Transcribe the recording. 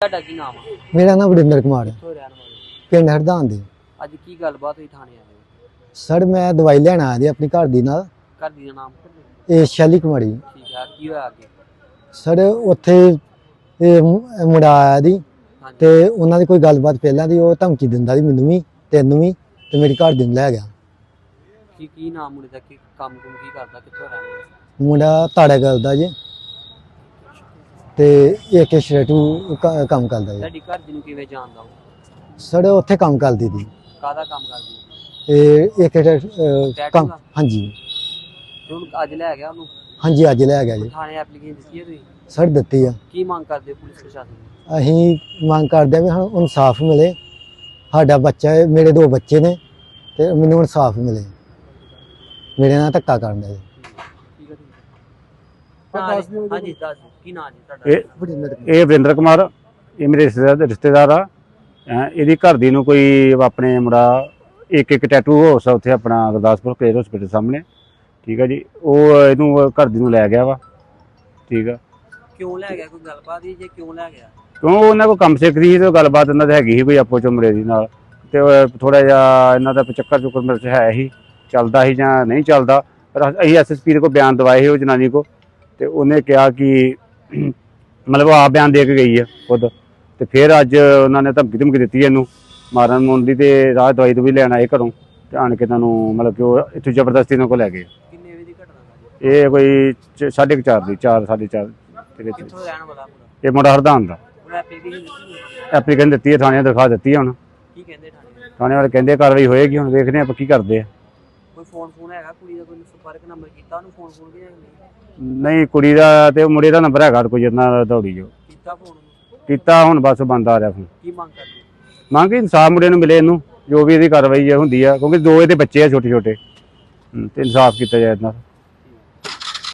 ਤੁਹਾਡਾ ਕੀ ਨਾਮ ਆ? ਮੇਰਾ ਨਾਮ ਵਰਿੰਦਰ ਕੁਮਾਰ ਹੈ। ਕਿੱਥੋਂ ਰਹਿਣ ਵਾਲੇ ਪਿੰਡ ਹਰਦਾਨ ਦੇ। ਅੱਜ ਕੀ ਗੱਲਬਾਤ ਹੋਈ ਥਾਣੇ ਆਏ ਹੋ? ਸਰ ਮੈਂ ਦਵਾਈ ਲੈਣ ਆਇਆ ਜੀ ਆਪਣੀ ਘਰ ਦੀ ਨਾਲ। ਘਰ ਦੀ ਦਾ ਨਾਮ? ਇਹ ਸ਼ੈਲੀ ਕੁਮਾਰੀ। ਠੀਕ ਆ ਕੀ ਹੋਇਆ ਅੱਗੇ? ਸਰ ਉੱਥੇ ਇਹ ਮੁ- ਮੁੰਡਾ ਆਇਆ ਦੀ ਹਾਂਜੀ। ਤੇ ਉਹਨਾਂ ਦੀ ਕੋਈ ਗੱਲਬਾਤ ਪਹਿਲਾਂ ਦੀ ਉਹ ਧਮਕੀ ਦਿੰਦਾ ਸੀ ਮੈਨੂੰ ਵੀ ਤੈਨੂੰ ਵੀ ਤੇ ਮੇਰੀ ਘਰ ਦੀ ਨੂੰ ਲੈ ਗਿਆ। ਕੀ ਕੀ ਨਾਮ ਮੁੰਡੇ ਦਾ? ਕੀ ਕੰਮ ਕੁਮ ਕੀ ਕਰਦਾ? ਕਿੱਥੋਂ ਰਹਿਣ ਵਾਲਾ? ਮੁੰਡਾ ਤਾੜਾ ਕਰਦਾ ਜੀ। ਤੇ ਇੱਕ ਸ਼ਰਟੂ ਕੰਮ ਕਰਦਾ ਜੀ। ਤੁਹਾਡੀ ਘਰ ਦੀ ਨੂੰ ਕਿਵੇਂ ਜਾਣਦਾ ਹੋ ਸਰ ਉੱਥੇ ਕੰਮ ਕਰਦੀ ਸੀ ਕਾਹਦਾ ਕੰਮ ਕਰਦੀ? ਇਹ ਇੱਕ ਅਹ, ਕੰਮ ਦਾ? ਹਾਂਜੀ। ਤੇ ਅੱਜ ਲੈ ਗਿਆ ਉਹਨੂੰ? ਹਾਂਜੀ ਅੱਜ ਲੈ ਗਿਆ ਜੀ। ਥਾਣੇ ਐਪਲੀਕੇਸ਼ਨ ਦਿੱਤੀ ਹੈ ਤੁਸੀਂ? ਸਰ ਦਿੱਤੀ ਆ। ਕੀ ਮੰਗ ਕਰਦੇ ਹੋ ਪੁਲਿਸ ਪ੍ਰਸ਼ਾਸਨ ਤੋਂ? ਅਸੀਂ ਮੰਗ ਕਰਦੇ ਵੀ ਸਾਨੂੰ ਇਨਸਾਫ ਮਿਲੇ। ਸਾਡਾ ਬੱਚਾ ਹੈ ਮੇਰੇ ਦੋ ਬੱਚੇ ਨੇ ਤੇ ਮੈਨੂੰ ਇਨਸਾਫ ਮਿਲੇ। ਮੇਰੇ ਨਾਲ ਧੱਕਾ ਕਰਨ ਦਾ। ਹੈ ਹੈ ਨਾਂ ਜੀ- ਹਾਂਜੀ ਦੱਸ ਦਿਓ, ਕੀ ਨਾਂ ਜੀ ਤੁਹਾਡਾ? ਇਹ- ਇਹ ਵਰਿੰਦਰ ਕੁਮਾਰ ਇਹ ਮੇਰੇ ਰਿਸ਼ਤੇਦਾਰ ਰਿਸ਼ਤੇਦਾਰ ਆ। ਇਹਦੀ ਘਰ ਦੀ ਨੂੰ ਕੋਈ ਆਪਣੇ ਮੁੰਡਾ ਇੱਕ ਇੱਕ ਟੈਟੂ ਹਾਊਸ ਆ ਉੱਥੇ ਆਪਣਾ ਗੁਰਦਾਸਪੁਰ ਕੇਰ ਹਸਪੀਟਲ ਸਾਹਮਣੇ। ਠੀਕ ਆ ਜੀ। ਉਹ ਇਹਨੂੰ ਘਰ ਦੀ ਨੂੰ ਲੈ ਗਿਆ ਵਾ। ਠੀਕ ਆ। ਕਿਉਂ ਲੈ ਗਿਆ? ਕੋਈ ਗੱਲਬਾਤ ਹੀ ਜੇ ਕਿਉਂ ਲੈ ਗਿਆ? ਕਿਉਂ ਉਹਨਾਂ ਕੋ ਕੰਮ ਸਿੱਖਦੀ ਸੀ ਤੇ ਉਹ ਗੱਲਬਾਤ ਇਹਨਾਂ ਦੀ ਹੈਗੀ ਸੀ ਕੋਈ ਆਪੋ ਚ ਦੀ ਨਾਲ। ਤੇ ਥੋੜਾ ਜਿਹਾ ਇਹਨਾਂ ਦਾ ਚੱਕਰ ਚੁੱਕਰ ਮੇਰੇ ਚ ਹੈ ਹੀ। ਚੱਲਦਾ ਸੀ ਜਾਂ ਨਹੀਂ ਚੱਲਦਾ। ਪਰ ਅਸੀਂ ਐਸਐਸਪੀ ਦੇ ਕੋ ਬਿਆਨ ਦਵਾਏ ਸੀ ਉਹ ਜਨਾਨੀ ਕੋ ਤੇ ਉਹਨੇ ਕਿਹਾ ਕਿ ਮਤਲਬ ਆਪ ਬਿਆਨ ਦੇ ਕੇ ਗਈ ਆ ਖੁਦ। ਤੇ ਫਿਰ ਅੱਜ ਉਹਨਾਂ ਨੇ ਧਮਕੀ ਧਮਕੀ ਦਿੱਤੀ ਇਹਨੂੰ ਮਾਰਨ ਮੁਰਨ ਦੀ ਤੇ ਰਾਹ ਦਵਾਈ ਦਵਾਈ ਲੈਣ ਆਏ ਘਰੋਂ ਤੇ ਆਣ ਕੇ ਇਹਨਾਂ ਨੂੰ ਮਤਲਬ ਕਿ ਉਹ ਇੱਥੇ ਜ਼ਬਰਦਸਤੀ ਇਹਨਾਂ ਕੋ ਲੈ ਗਏ ਕਿੰਨੇ ਵਜੇ ਦੀ ਘਟਨਾ ਇਹ ਕੋਈ 4:30 ਦੀ 4 4:30 ਦੇ ਵਿੱਚ। ਕਿੱਥੋਂ ਰਹਿਣ ਵਾਲਾ ਮੁੰਡਾ? ਇਹ ਮੁੰਡਾ ਹਰਦਾਨ ਦਾ। ਐਪਲੀਕੇਸ਼ਨ ਦਿੱਤੀ ਹੈ? ਦਿੱਤੀ ਹੈ ਥਾਣੇ ਦਰਖਾਸਤ ਦਿੱਤੀ ਹੈ ਹੁਣ। ਕੀ ਕਹਿੰਦੇ ਥਾਣੇ? ਥਾਣੇ ਵਾਲੇ ਕਹਿੰਦੇ ਕਾਰਵਾਈ ਹੋਏਗੀ ਹੁਣ ਵੇਖਦੇ ਆਪਾਂ ਕੀ ਕਰਦੇ ਆ। ਕੋਈ ਫੋਨ ਫੋਨ ਹੈਗਾ ਕੁੜੀ ਦਾ ਕੋਈ ਸੰਪਰਕ ਨੰਬਰ ਕੀਤਾ ਉਹਨੂੰ ਫੋਨ ਫੋਨ ਵੀ ਨਹੀਂ ਨਹੀਂ ਕੁੜੀ ਦਾ ਤੇ ਮੁੰਡੇ ਦਾ ਨੰਬਰ ਹੈਗਾ ਕੋਈ ਜਿੰਨਾ ਦੌੜੀ ਜੋ। ਕੀਤਾ ਫੋਨ ਕੀਤਾ ਹੁਣ ਬਸ ਬੰਦ ਆ ਰਿਹਾ ਫੋਨ ਕੀ ਮੰਗ ਕਰਦੇ? ਮੰਗ ਇਨਸਾਫ ਮੁੰਡੇ ਨੂੰ ਮਿਲੇ ਇਹਨੂੰ ਜੋ ਵੀ ਇਹਦੀ ਕਾਰਵਾਈ ਹੈ ਹੁੰਦੀ ਆ ਕਿਉਂਕਿ ਦੋ ਇਹਦੇ ਬੱਚੇ ਆ ਛੋਟੇ ਛੋਟੇ ਹਮ, ਤੇ ਇਨਸਾਫ ਕੀਤਾ ਜਾਏ ਇਹਨਾਂ ਦਾ